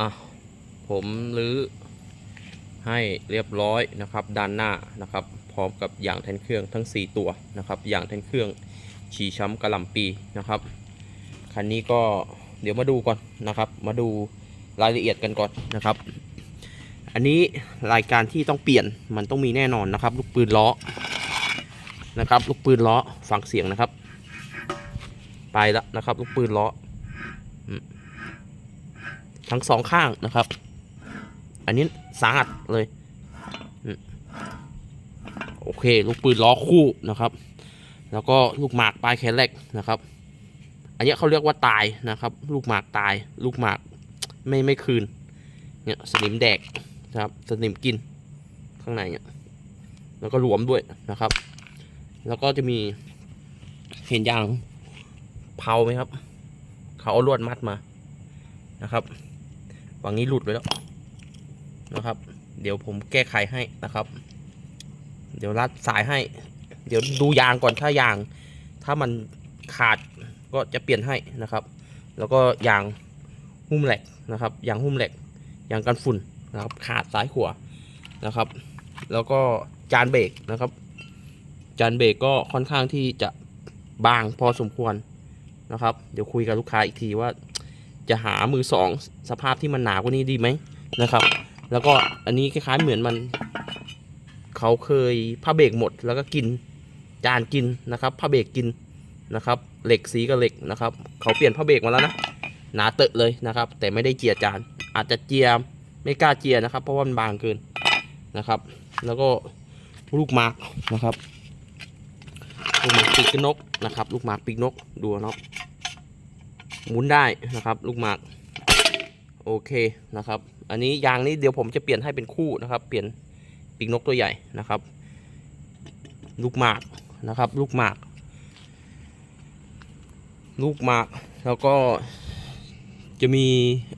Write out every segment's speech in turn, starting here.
อะผมรื้อให้เรียบร้อยนะครับ ด้านหน้านะครับ พร้อมกับยางแทนเครื่องทั้ง 4 ตัวนะครับยางแทนเครื่องฉีช้ำกระหล่ำปีนะครับคันนี้ก็เดี๋ยวมาดูก่อนนะครับ มาดูรายละเอียดกันก่อนนะครับ อันนี้รายการที่ต้องเปลี่ยนมันต้องมีแน่นอนนะครับ ลูกปืนล้อนะครับ ลูกปืนล้อฟังเสียงนะครับ ไปแล้วนะครับ ลูกปืนล้อ ทั้งสองข้างนะครับ อันนี้สาหัสเลย โอเค ลูกปืนล้อคู่นะครับ แล้วก็ลูกหมากปลายแขนเหล็กนะครับ อันนี้เขาเรียกว่าตายนะครับ ลูกหมากตาย ลูกหมากไม่ไม่คืน เนี่ยสนิมแดกนะครับ สนิมกินข้างในเนี่ย แล้วก็หลวมด้วยนะครับ แล้วก็จะมีเห็นยางเผาไหมครับ เขาเอาลวดมัดมานะครับ ฝั่งนี้หลุดไปแล้วนะครับ เดี๋ยวผมแก้ไขให้นะครับ เดี๋ยวรัดสายให้ เดี๋ยวดูยางก่อนถ้ายาง ถ้ามันขาดก็จะเปลี่ยนให้นะครับ แล้วก็ยางหุ้มเหล็กนะครับยางหุ้มเหล็กยางกันฝุ่นนะครับ ขาดซ้ายขวานะครับ แล้วก็จานเบรกนะครับ จานเบรกก็ค่อนข้างที่จะบางพอสมควรนะครับ เดี๋ยวคุยกับลูกค้าอีกทีว่า จะหามือสองสภาพที่มันหนากว่านี้ดีไหมนะครับ แล้วก็อันนี้คล้ายๆเหมือนมัน เขาเคยผ้าเบรกหมดแล้วก็กินจานกินนะครับผ้าเบรกกินนะครับเหล็กสีกับเหล็กนะครับ เขาเปลี่ยนผ้าเบรกมาแล้วนะหนาเตอะเลยนะครับ แต่ไม่ได้เจียจาน อาจจะเจียไม่กล้าเจียนะครับ เพราะว่ามันบางเกินนะครับ แล้วก็ลูกหมากนะครับลูกหมากปีกนกนะครับ ลูกหมากปีกนกดูเนาะ หมุนได้นะครับ ลูกหมากโอเคนะครับ อันนี้ยางนี้เดี๋ยวผมจะเปลี่ยนให้เป็นคู่นะครับ เปลี่ยนปีกนกตัวใหญ่นะครับ ลูกหมากนะครับ ลูกหมาก ลูกหมากแล้วก็จะมี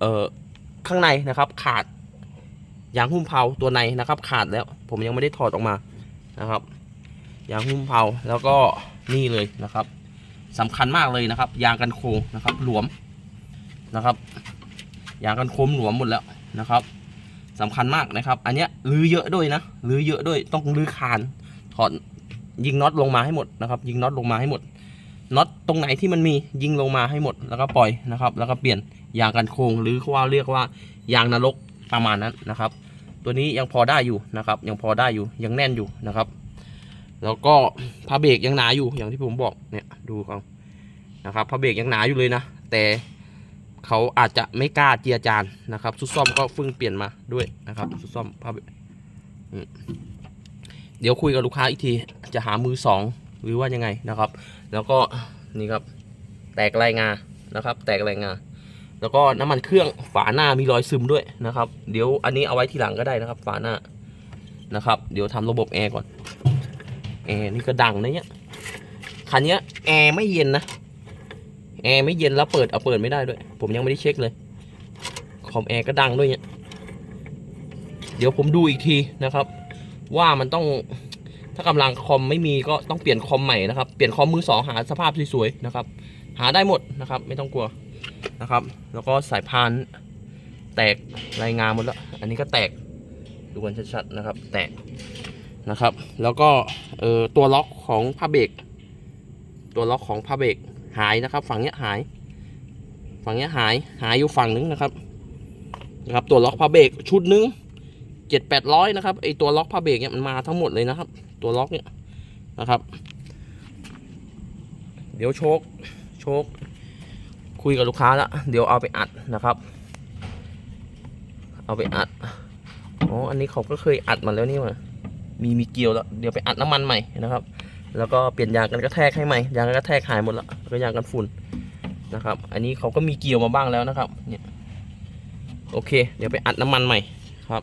เอ่อข้างในนะครับ ขาดยางหุ้มเผาตัวในนะครับ ขาดแล้วผมยังไม่ได้ถอดออกมานะครับยางหุ้มเผาแล้วก็นี่เลยนะครับ สำคัญมากเลยนะครับ ยางกันโค้งนะครับ หลวมนะครับ ยางกันโค้งหลวมหมดแล้วนะครับสำคัญมากนะครับ อันเนี้ยรื้อเยอะด้วยนะรื้อเยอะด้วยต้องรื้อคานถอดยิงน็อตลงมาให้หมดนะครับ ยิงน็อตลงมาให้หมดน็อตตรงไหนที่มันมียิงลงมาให้หมดแล้วก็ปล่อยนะครับ แล้วก็เปลี่ยนยางกันโค้งหรือเขาว่าเรียกว่ายางนรกประมาณนั้นนะครับ ตัวนี้ยังพอได้อยู่นะครับ ยังพอได้อยู่ยังแน่นอยู่นะครับ แล้วก็ผ้าเบรกยังหนาอยู่อย่างที่ผมบอกเนี่ยดูเขานะครับผ้าเบรกยังหนาอยู่เลยนะ แต่เขาอาจจะไม่กล้าเจียจานนะครับซุดซ่อมก็เพิ่งเปลี่ยนมาด้วยนะครับซุดซ่อมผ้าเบรกเดี๋ยวคุยกับลูกค้าอีกทีจะหามือสองหรือว่ายังไงนะครับ แล้วก็นี่ครับแตกรายงานะครับ แตกรายงาแล้วก็น้ำมันเครื่องฝาหน้ามีรอยซึมด้วยนะครับ เดี๋ยวอันนี้เอาไว้ทีหลังก็ได้นะครับ ฝาหน้านะครับ เดี๋ยวทำระบบแอร์ก่อน แอร์นี่ก็ดังนะเนี่ยคันเนี้ยแอร์ไม่เย็นนะแอร์ไม่เย็นแล้วเปิดเอาเปิดไม่ได้ด้วย ผมยังไม่ได้เช็คเลยคอมแอร์ก็ดังด้วยเนี่ยเดี๋ยวผมดูอีกทีนะครับ ว่ามันต้องถ้ากำลังคอมไม่มีก็ต้องเปลี่ยนคอมใหม่นะครับ เปลี่ยนคอมมือสองหาสภาพสวยๆนะครับ หาได้หมดนะครับ ไม่ต้องกลัวนะครับ แล้วก็สายพานแตกรายงานหมดแล้ว อันนี้ก็แตกดูกันชัดๆนะครับ แตก นะครับ แล้วก็ตัวล็อกของผ้าเบรกตัวล็อกของผ้าเบรกหายนะครับ ฝั่งนี้หาย ฝั่งนี้หายหายอยู่ฝั่งนึงนะครับนะครับ ตัวล็อกผ้าเบรกชุดนึงเจ็ดแปดร้อยนะครับไอตัวล็อกผ้าเบรกเนี่ยมันมาทั้งหมดเลยนะครับ ตัวล็อกเนี่ยนะครับ เดี๋ยวโชคโชคคุยกับลูกค้าแล้วเดี๋ยวเอาไปอัดนะครับ เอาไปอัดอ๋ออันนี้เขาก็เคยอัดมาแล้วนี่หว่า มีมีเกลียวแล้วเดี๋ยวไปอัดน้ำมันใหม่นะครับ แล้วก็เปลี่ยนยางกันกระแทกให้ใหม่ยางกันกระแทกหายหมดแล้วแล้วก็ยางกันฝุ่นนะครับ อันนี้เขาก็มีเกลียวมาบ้างแล้วนะครับ เนี่ยโอเค เดี๋ยวไปอัดน้ำมันใหม่ครับ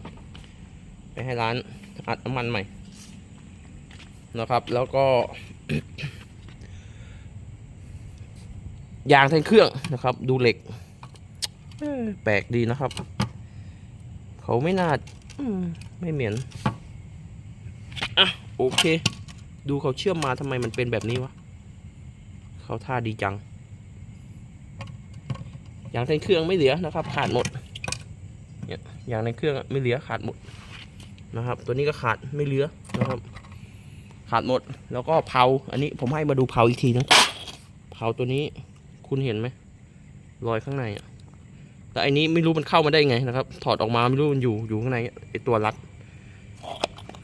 ไปให้ร้านอัดน้ำมันใหม่นะครับ แล้วก็ยางแทนเครื่องนะครับ ดูเหล็กเอ้ยแปลกดีนะครับ เขาไม่น่าอืมไม่เหม็น อะโอเค ดูเขาเชื่อมมาทำไมมันเป็นแบบนี้วะเขาท่าดีจังอย่างแทนเครื่องไม่เหลือนะครับ ขาดหมดเนี่ยยางในเครื่องไม่เหลือขาดหมดนะครับ ตัวนี้ก็ขาดไม่เหลือนะครับ ขาดหมดแล้วก็เผาอันนี้ผมให้มาดูเผาอีกทีนะเผาตัวนี้คุณเห็นไหมรอยข้างในอะแต่อันนี้ไม่รู้มันเข้ามาได้ไงนะครับ ถอดออกมาไม่รู้มันอยู่อยู่ข้างในไอตัวรัด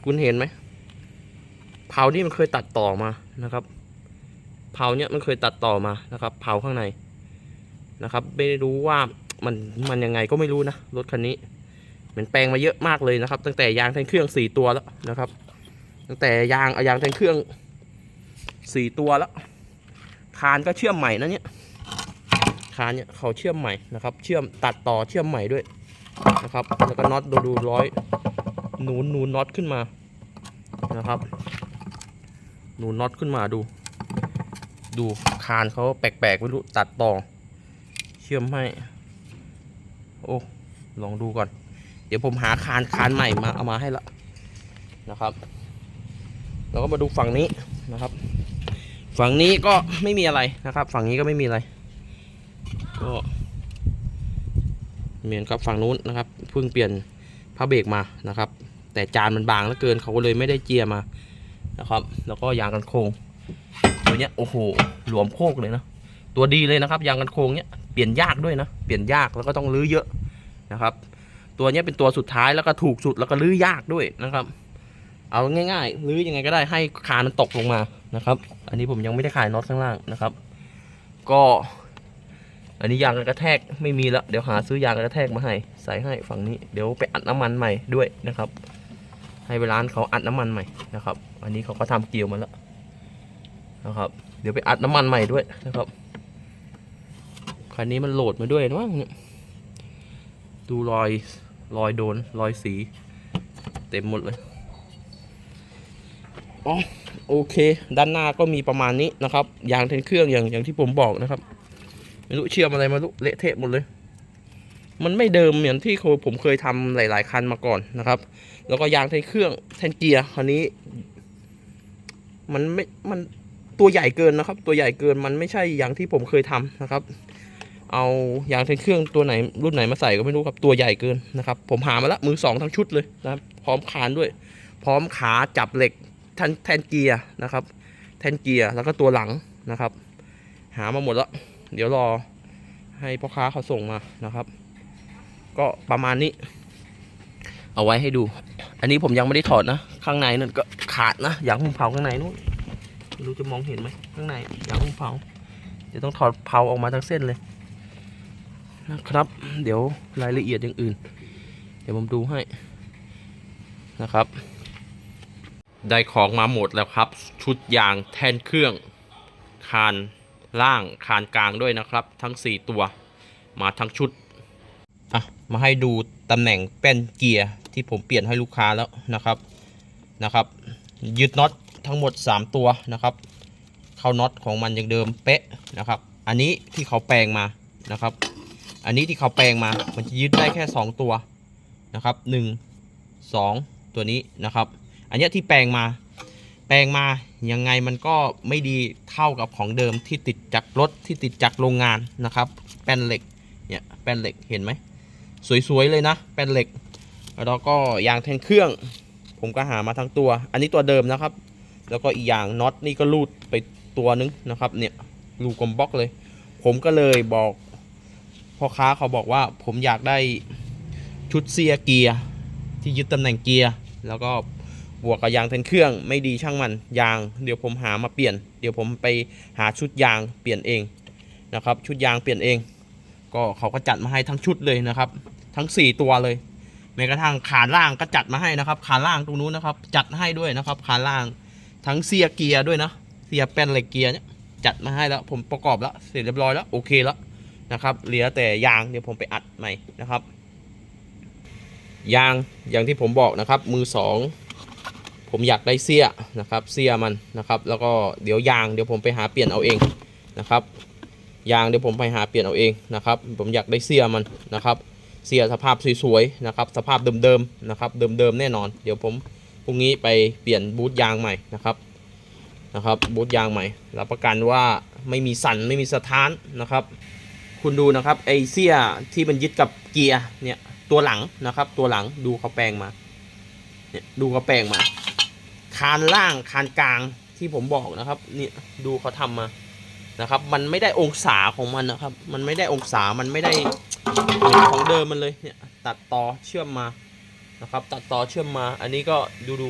คุณเห็นไหม เผานี่มันเคยตัดต่อมานะครับ เผาเนี่ยมันเคยตัดต่อมานะครับ เผาข้างในนะครับ ไม่รู้ว่ามันมันยังไงก็ไม่รู้นะรถคันนี้มันแปลงมาเยอะมากเลยนะครับ ตั้งแต่ยางแทนเครื่องสี่ตัวแล้วนะครับ ตั้งแต่ยางเอายางแทนเครื่องสี่ตัวแล้วคานก็เชื่อมใหม่นะเนี่ยคานเนี่ยเขาเชื่อมใหม่นะครับ เชื่อมตัดต่อเชื่อมใหม่ด้วยนะครับ แล้วก็น็อตดูดูร้อยหนูนหนูนน็อตขึ้นมานะครับ หนูน็อตขึ้นมาดู ดูคานเขาแปลกๆไม่รู้ตัดต่อ เชื่อมให้ โอ้ลองดูก่อน เดี๋ยวผมหาคานคานใหม่มาเอามาให้ละนะครับเราก็มาดูฝั่งนี้นะครับ ฝั่งนี้ก็ไม่มีอะไรนะครับ ฝั่งนี้ก็ไม่มีอะไร ก็เหมือนกับฝั่งนู้นนะครับเพิ่งเปลี่ยนผ้าเบรกมานะครับ แต่จานมันบางเหลือเกินเขาก็เลยไม่ได้เจียมา นะครับ แล้วก็ยางกันโครงตัวเนี้ยโอ้โหหลวมโคกเลยนะตัวดีเลยนะครับ ยางกันโครงเนี้ยเปลี่ยนยากด้วยนะเปลี่ยนยากแล้วก็ต้องรื้อเยอะนะครับ ตัวเนี้ยเป็นตัวสุดท้ายแล้วก็ถูกสุดแล้วก็รื้อยากด้วยนะครับ เอาง่ายๆรื้อยังไงก็ได้ให้คานมันตกลงมานะครับ อันนี้ผมยังไม่ได้ขายน็อตข้างล่างนะครับ ก็ อันนี้ยางกระแทกไม่มีแล้วเดี๋ยวหาซื้อยางกระแทกมาให้ใส่ให้ฝั่งนี้เดี๋ยวไปอัดน้ำมันใหม่ด้วยนะครับ ให้เวลาเขาอัดน้ำมันใหม่นะครับ อันนี้เขาก็ทำเกลียวมาแล้วนะครับ เดี๋ยวไปอัดน้ำมันใหม่ด้วยนะครับคันนี้มันโหลดมาด้วยนะเนี่ยดูรอยรอยโดนรอยสี เต็มหมดเลยอ๋อโอเค ด้านหน้าก็มีประมาณนี้นะครับยางเทนเครื่องอย่างอย่างที่ผมบอกนะครับ ไม่รู้เชื่อมอะไรมาลุเละเทะหมดเลย มันไม่เดิมเหมือนที่ผมเคยทำหลาย ๆ คันมาก่อนนะครับ แล้วก็ยางเทนเครื่องแทนเกียร์คันนี้ มันไม่มันตัวใหญ่เกินนะครับ ตัวใหญ่เกินมันไม่ใช่อย่างที่ผมเคยทำนะครับ เอายางเทนเครื่องตัวไหนรุ่นไหนมาใส่ก็ไม่รู้ครับตัวใหญ่เกินนะครับ ผมหามาแล้วมือสองทั้งชุดเลยนะครับ พร้อมคานด้วย พร้อมขาจับเหล็กแทนแทนเกียร์นะครับ แทนเกียร์แล้วก็ตัวหลังนะครับ หามาหมดแล้ว เดี๋ยวรอให้พ่อค้าเขาส่งมานะครับ ก็ประมาณนี้ เอาไว้ให้ดู อันนี้ผมยังไม่ได้ถอดนะ ข้างในนั่นก็ขาดนะยางหุ้มเผาข้างในนู้นไม่รู้จะมองเห็นไหมข้างในยางหุ้มเผาเดี๋ยวต้องถอดเผาออกมาทั้งเส้นเลยนะครับ เดี๋ยวรายละเอียดอย่างอื่น เดี๋ยวผมดูให้นะครับ ได้ของมาหมดแล้วครับ ชุดยางแทนเครื่อง คานล่างคานกลางด้วยนะครับ ทั้ง 4 ตัว มาทั้งชุด มาให้ดูตำแหน่งแป้นเกียร์ที่ผมเปลี่ยนให้ลูกค้าแล้วนะครับนะครับยึดน็อตทั้งหมด 3 ตัวนะครับ เข้าน็อตของมันอย่างเดิมเป๊ะนะครับ อันนี้ที่เขาแปลงมานะครับ อันนี้ที่เขาแปลงมา มันจะยึดได้แค่ 2 ตัวนะครับ1 2 ตัวนี้นะครับ อันนี้ที่แปลงมา แปลงมายังไงมันก็ไม่ดีเท่ากับของเดิมที่ติดจากรถที่ติดจากโรงงานนะครับ แป้นเหล็กเนี่ยแป้นเหล็กเห็นไหม สวยๆเลยนะแป้นเหล็ก แล้วก็ยางแทนเครื่อง ผมก็หามาทั้งตัว อันนี้ตัวเดิมนะครับ แล้วก็อีกอย่างน็อตนี่ก็รูดไปตัวนึงนะครับ เนี่ยรูกลมบล็อกเลย ผมก็เลยบอกพ่อค้าเขาบอกว่าผมอยากได้ชุดเซียเกียร์ที่ยึดตำแหน่งเกียร์แล้วก็บวกกับยางแทนเครื่องไม่ดีช่างมันยาง เดี๋ยวผมหามาเปลี่ยน เดี๋ยวผมไปหาชุดยางเปลี่ยนเองนะครับ ชุดยางเปลี่ยนเอง ก็เขาก็จัดมาให้ทั้งชุดเลยนะครับ ทั้ง 4 ตัวเลยแม้กระทั่งขาล่างก็จัดมาให้นะครับ ขาล่างตรงนู้นนะครับ จัดให้ด้วยนะครับ ขาล่างทั้งเสียเกียร์ด้วยนะเสียแป้นเหล็กเกียร์เนี่ยจัดมาให้แล้ว ผมประกอบแล้วเสร็จเรียบร้อยแล้วโอเคแล้วนะครับ เหลือแต่ยางเดี๋ยวผมไปอัดใหม่นะครับยางอย่างที่ผมบอกนะครับ มือสองผมอยากได้เสี้ยนะครับ เสี้ยมันนะครับ แล้วก็เดี๋ยวยางเดี๋ยวผมไปหาเปลี่ยนเอาเองนะครับยางเดี๋ยวผมไปหาเปลี่ยนเอาเองนะครับ ผมอยากได้เสี้ยมันนะครับ เสียสภาพสวยๆนะครับสภาพเดิมๆนะครับเดิมๆแน่นอน เดี๋ยวผมพรุ่งนี้ไปเปลี่ยนบูทยางใหม่นะครับนะครับบูทยางใหม่รับประกันว่าไม่มีสั่นไม่มีสะท้านนะครับ คุณดูนะครับไอเสี้ยที่มันยึดกับเกียร์เนี่ยตัวหลังนะครับตัวหลังดูเขาแปลงมาเนี่ยดูเขาแปลงมา คานล่างคานกลางที่ผมบอกนะครับเนี่ยดูเขาทำมานะครับ มันไม่ได้องศาของมันนะครับ มันไม่ได้องศามันไม่ได้ หมือนของเดิมมันเลยเนี่ยตัดต่อเชื่อมมานะครับ ตัดต่อเชื่อมมา อันนี้ก็ดูดู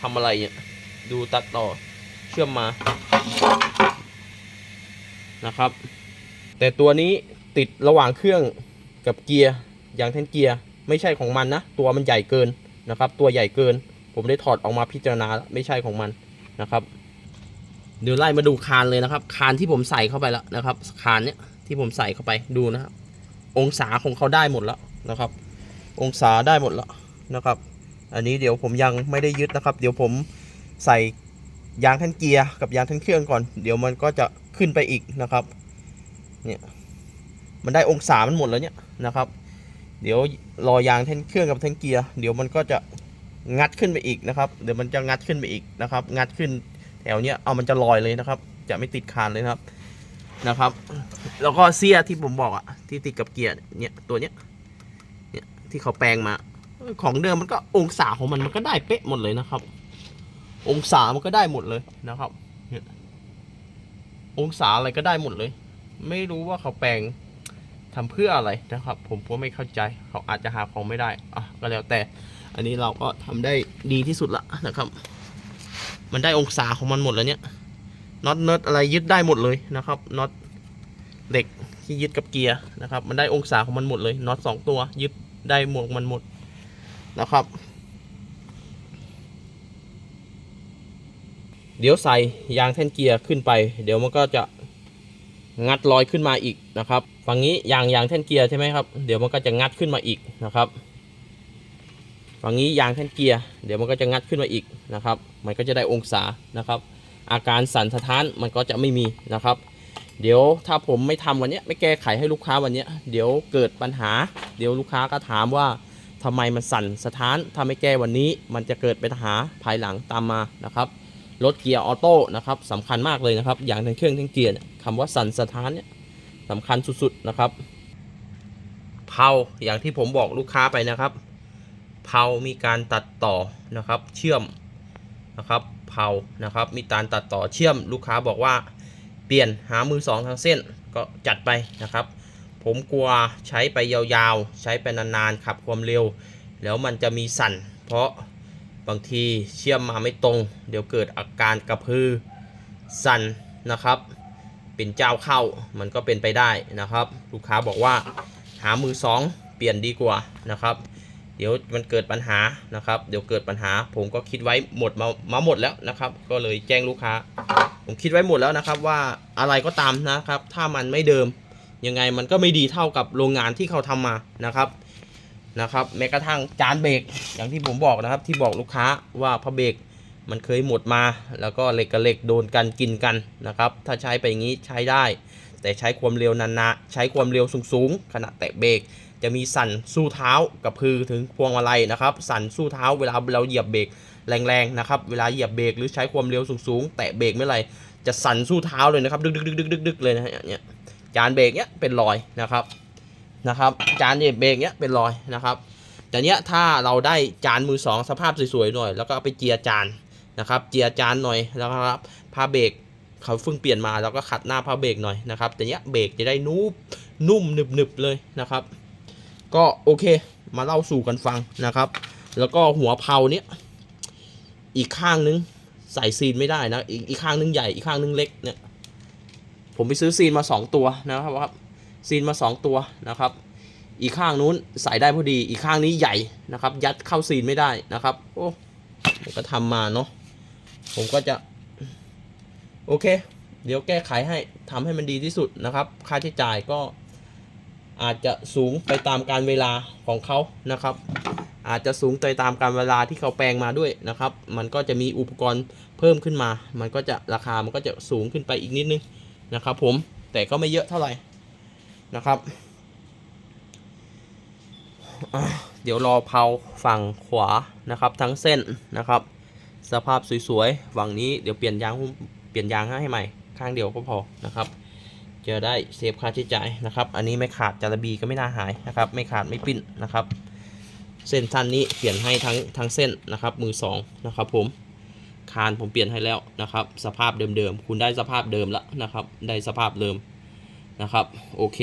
ทำอะไรเนี่ยดูตัดต่อเชื่อมมานะครับ แต่ตัวนี้ติดระหว่างเครื่องกับเกียร์อย่างแท่นเกียร์ไม่ใช่ของมันนะ ตัวมันใหญ่เกินนะครับ ตัวใหญ่เกิน ผมได้ถอดออกมาพิจารณาแล้วไม่ใช่ของมันนะครับเดี๋ยวไล่มาดูคานเลยนะครับ คานที่ผมใส่เข้าไปแล้วนะครับ คานเนี้ยที่ผมใส่เข้าไปดูนะครับ องศาของเขาได้หมดแล้วนะครับ องศาได้หมดแล้วนะครับ อันนี้เดี๋ยวผมยังไม่ได้ยึดนะครับ เดี๋ยวผมใส่ยางแท่นเกียร์กับยางแท่นเครื่องก่อน เดี๋ยวมันก็จะขึ้นไปอีกนะครับเนี่ยมันได้องศามันหมดแล้วเนี่ยนะครับ เดี๋ยวรอยางแท่นเครื่องกับแท่นเกียร์เดี๋ยวมันก็จะงัดขึ้นไปอีกนะครับ เดี๋ยวมันจะงัดขึ้นไปอีกนะครับ งัดขึ้นแถวเนี้ยเอามันจะลอยเลยนะครับ จะไม่ติดคานเลยนะครับ นะครับ แล้วก็เสียที่ผมบอกอะที่ติดกับเกียร์เนี่ยตัวเนี้ยเนี่ยที่เขาแปลงมา ของเดิมมันก็องศาของมันมันก็ได้เป๊ะหมดเลยนะครับ องศามันก็ได้หมดเลยนะครับเนี่ยองศาอะไรก็ได้หมดเลย ไม่รู้ว่าเขาแปลงทำเพื่ออะไรนะครับ ผมก็ไม่เข้าใจเขาอาจจะหาของไม่ได้อะก็แล้วแต่ อันนี้เราก็ทำได้ดีที่สุดละนะครับ มันได้องศาของมันหมดแล้วเนี่ย น็อตเนิร์ดอะไรยึดได้หมดเลยนะครับน็อตเหล็กที่ยึดกับเกียร์นะครับ มันได้องศาของมันหมดเลยน็อตสองตัวยึดได้หมวกมันหมดนะครับ เดี๋ยวใส่ยางแท่นเกียร์ขึ้นไป เดี๋ยวมันก็จะงัดลอยขึ้นมาอีกนะครับฝั่งนี้ยางยางแท่นเกียร์ใช่ไหมครับเดี๋ยวมันก็จะงัดขึ้นมาอีกนะครับฝั่งนี้ยางแท่นเกียร์เดี๋ยวมันก็จะงัดขึ้นมาอีกนะครับ มันก็จะได้องศานะครับ อาการสั่นสะท้านมันก็จะไม่มีนะครับ เดี๋ยวถ้าผมไม่ทำวันนี้ไม่แก้ไขให้ลูกค้าวันนี้เดี๋ยวเกิดปัญหา เดี๋ยวลูกค้าก็ถามว่าทำไมมันสั่นสะท้านถ้าไม่แก้วันนี้ มันจะเกิดปัญหาภายหลังตามมานะครับรถเกียร์ออโต้นะครับสำคัญมากเลยนะครับ อย่างทั้งเครื่องทั้งเกียร์คำว่าสั่นสะท้านเนี่ยสำคัญสุดๆนะครับเพาอย่างที่ผมบอกลูกค้าไปนะครับเพามีการตัดต่อนะครับ เชื่อมนะครับ เพานะครับ มีการตัดต่อเชื่อมลูกค้าบอกว่าเปลี่ยนหามือสองทางเส้นก็จัดไปนะครับ ผมกลัวใช้ไปยาวๆ ใช้ไปนานๆขับความเร็ว แล้วมันจะมีสั่น เพราะบางทีเชื่อมมาไม่ตรง เดี๋ยวเกิดอาการกระพือสั่นนะครับ เป็นเจ้าเข้ามันก็เป็นไปได้นะครับ ลูกค้าบอกว่าหามือสองเปลี่ยนดีกว่านะครับ เดี๋ยวมันเกิดปัญหานะครับ เดี๋ยวเกิดปัญหา ผมก็คิดไว้หมดมามาหมดแล้วนะครับ ก็เลยแจ้งลูกค้า ผมคิดไว้หมดแล้วนะครับ ว่าอะไรก็ตามนะครับ ถ้ามันไม่เดิมยังไงมันก็ไม่ดีเท่ากับโรงงานที่เขาทำมานะครับนะครับ แม้กระทั่งจานเบรกอย่างที่ผมบอกนะครับ ที่บอกลูกค้าว่าพระเบรกมันเคยหมดมา แล้วก็เหล็กกับเหล็กโดนกันกินกันนะครับ ถ้าใช้ไปอย่างนี้ใช้ได้ แต่ใช้ความเร็วนานๆใช้ความเร็วสูงๆขณะแตะเบรก จะมีสั่นสู้เท้ากับพือถึงพวงมาลัยนะครับ สั่นสู้เท้าเวลาเราเหยียบเบรกแรงๆนะครับ เวลาเหยียบเบรกหรือใช้ความเร็วสูงๆแตะเบรกเมื่อไหร่จะสั่นสู้เท้าเลยนะครับ ดึกๆๆๆๆเลยนะฮะเนี่ยจานเบรกเนี้ยเป็นรอยนะครับนะครับจานเบรกเนี้ยเป็นรอยนะครับแต่เนี้ยถ้าเราได้จานมือสองสภาพสวยๆหน่อย แล้วก็ไปเจียจานนะครับ เจียจานหน่อยแล้วก็ครับผ้าเบรกเขาเพิ่งเปลี่ยนมาแล้วก็ขัดหน้าผ้าเบรกหน่อยนะครับแต่เนี้ยเบรกจะได้นุ่มนุ่มหนึบๆเลยนะครับ ก็โอเค มาเล่าสู่กันฟังนะครับ แล้วก็หัวเพลาเนี้ยอีกข้างนึงใส่ซีนไม่ได้นะอีกอีกข้างนึงใหญ่อีกข้างนึงเล็กเนี่ยผมไปซื้อซีนมา 2 ตัวนะครับครับซีนมา 2 ตัวนะครับ อีกข้างนู้นใส่ได้พอดี อีกข้างนี้ใหญ่นะครับ ยัดเข้าซีนไม่ได้นะครับ โอ้ผมก็ทำมาเนาะผมก็จะโอเค เดี๋ยวแก้ไขให้ทำให้มันดีที่สุดนะครับ ค่าใช้จ่ายก็ อาจจะสูงไปตามการเวลาของเขานะครับ อาจจะสูงไปตามการเวลาที่เขาแปลงมาด้วยนะครับ มันก็จะมีอุปกรณ์เพิ่มขึ้นมา มันก็จะราคามันก็จะสูงขึ้นไปอีกนิดนึงนะครับ ผมแต่ก็ไม่เยอะเท่าไหร่นะครับเดี๋ยวรอเผาฝั่งขวานะครับ ทั้งเส้นนะครับ สภาพสวยๆฝั่งนี้เดี๋ยวเปลี่ยนยางเปลี่ยนยางให้ใหม่ ข้างเดียวก็พอนะครับ จะได้เซฟค่าใช้จ่ายนะครับ อันนี้ไม่ขาดจารบีก็ไม่น่าหายนะครับ ไม่ขาดไม่ปิ้นนะครับ เส้นท่านนี้เปลี่ยนให้ทั้งทั้งเส้นนะครับ มือสองนะครับผมคานผมเปลี่ยนให้แล้วนะครับ สภาพเดิมๆ คุณได้สภาพเดิมแล้วนะครับ ได้สภาพเดิมนะครับ โอเค